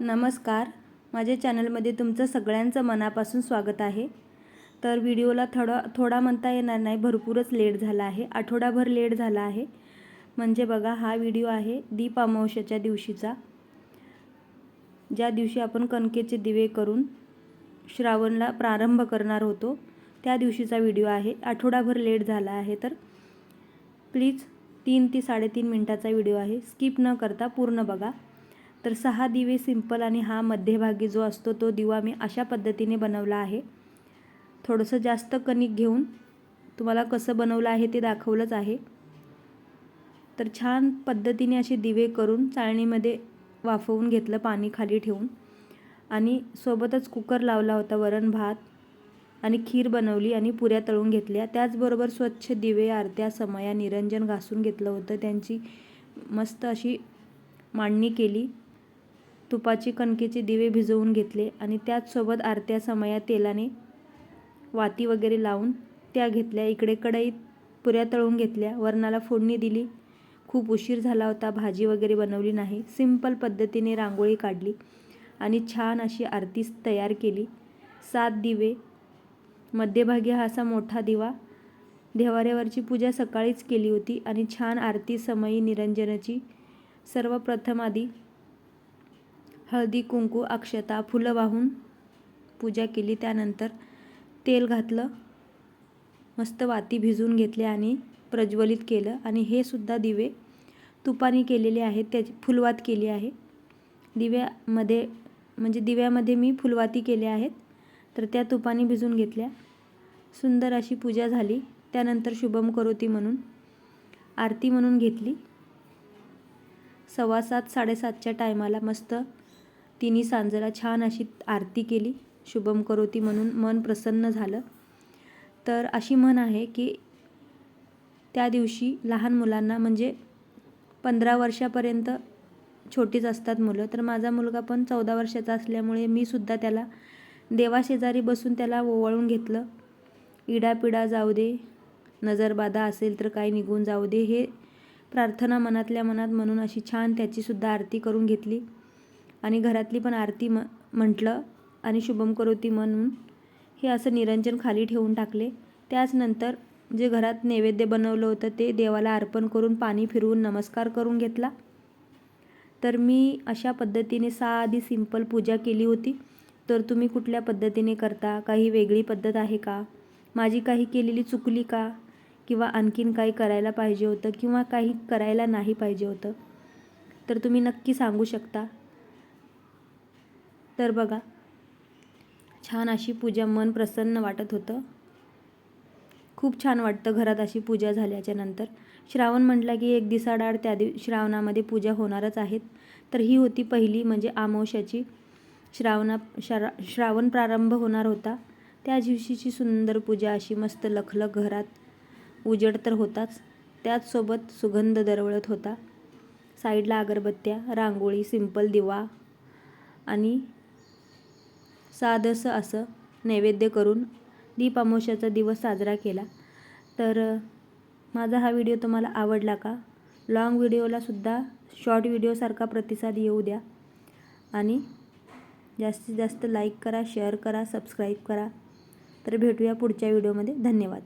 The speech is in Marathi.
नमस्कार. माझ्या चॅनलमध्ये तुमचं सगळ्यांचं मनापासून स्वागत आहे. तर व्हिडिओला थोडा थोडा म्हणता येणार नाही भरपूरच लेट झाला आहे. आठवडाभर लेट झाला आहे. म्हणजे बघा हा व्हिडिओ आहे दीप अमावस्याच्या दिवशीचा. ज्या दिवशी आपण कणकेचे दिवे करून श्रावणला प्रारंभ करणार होतो त्या दिवशीचा व्हिडिओ आहे. आठवडाभर लेट झाला आहे तर प्लीज तीन ते साडेतीन मिनटाचा व्हिडिओ आहे. स्किप न करता पूर्ण बघा. तर सहा दिवे सिंपल आणि हा मध्यभागी जो असतो तो दिवा मी अशा पद्धतीने बनवला आहे. थोडंसं जास्त कणिक घेऊन तुम्हाला कसं बनवलं आहे ते दाखवलंच आहे. तर छान पद्धतीने असे दिवे करून चाळणीमध्ये वाफवून घेतलं पाणी खाली ठेवून. आणि सोबतच कुकर लावला होता वरण भात आणि खीर बनवली आणि पुऱ्या तळून घेतल्या. त्याचबरोबर स्वच्छ दिवे आरत्या समया निरंजन घासून घेतलं होतं. त्यांची मस्त अशी मांडणी केली. तुपाची कणकेचे दिवे भिजवून घेतले आणि त्याचसोबत आरत्या समया तेलाने वाती वगैरे लावून त्या घेतल्या. इकडे कढईत पुऱ्या तळून घेतल्या. वरणाला फोडणी दिली. खूप उशीर झाला होता. भाजी वगैरे बनवली नाही. सिंपल पद्धतीने रांगोळी काढली आणि छान अशी आरती तयार केली. सात दिवे. मध्यभागी हा असा मोठा दिवा. देवाऱ्यावरची पूजा सकाळीच केली होती आणि छान आरती समयी निरंजनाची सर्वप्रथम आधी हळदी कुंकू अक्षता फुलं वाहून पूजा केली. त्यानंतर तेल घातलं मस्त वाती भिजवून घेतले आणि प्रज्वलित केलं. आणि हे सुद्धा दिवे तुपाने केलेले आहेत. त्याची फुलवात केली आहे. दिव्यामध्ये म्हणजे दिव्यामध्ये मी फुलवाती केल्या आहेत. तर त्या तुपाने भिजून घेतल्या. सुंदर अशी पूजा झाली. त्यानंतर शुभम करोती म्हणून आरती म्हणून घेतली. सव्वा सात साडेसातच्या टायमाला मस्त तिने सांजला छान अशी आरती केली शुभम करोती म्हणून मन प्रसन्न झालं. तर अशी म्हण आहे की त्या दिवशी लहान मुलांना म्हणजे पंधरा वर्षापर्यंत छोटीच असतात मुलं तर माझा मुलगा पण चौदा वर्षाचा असल्यामुळे मी सुद्धा त्याला देवाशेजारी बसून त्याला ओवाळून घेतलं. इडापिडा जाऊ दे नजरबाधा असेल तर काही निघून जाऊ दे हे प्रार्थना मनातल्या मनात म्हणून अशी छान त्याचीसुद्धा आरती करून घेतली. आणि घरातली पण आरती म म्हटलं आणि शुभम करोती म्हणून हे असं निरंजन खाली ठेवून टाकले. त्याचनंतर जे घरात नैवेद्य बनवलं होतं ते देवाला अर्पण करून पाणी फिरवून नमस्कार करून घेतला. तर मी अशा पद्धतीने साधी सिंपल पूजा केली होती. तर तुम्ही कुठल्या पद्धतीने करता? काही वेगळी पद्धत आहे का? माझी काही केलेली चुकली का? किंवा आणखीन काही करायला पाहिजे होतं किंवा काही करायला नाही पाहिजे होतं? तर तुम्ही नक्की सांगू शकता. तर बघा. छान अशी पूजा मन प्रसन्न वाटत होतं. खूप छान वाटतं घरात अशी पूजा झाल्याच्यानंतर. श्रावण म्हटला की एक दिसाडाड त्या दिव श्रावणामध्ये पूजा होणारच आहेत. तर ही होती पहिली म्हणजे आमोशाची श्रावणा श्रा श्रावण प्रारंभ होणार होता. त्या दिवशीची सुंदर पूजा अशी मस्त लखलख घरात उजड तर होताच. त्याचसोबत सुगंध दरवळत होता. साईडला अगरबत्त्या रांगोळी सिंपल दिवा आणि साधंसं असं नैवेद्य करून दीप अमावस्याचा दिवस साजरा केला. तर माझा हा व्हिडिओ तुम्हाला आवडला का? लाँग व्हिडिओलासुद्धा शॉर्ट व्हिडिओसारखा प्रतिसाद येऊ द्या. आणि जास्तीत जास्त लाईक करा शेअर करा सबस्क्राईब करा. तर भेटूया पुढच्या व्हिडिओमध्ये. धन्यवाद.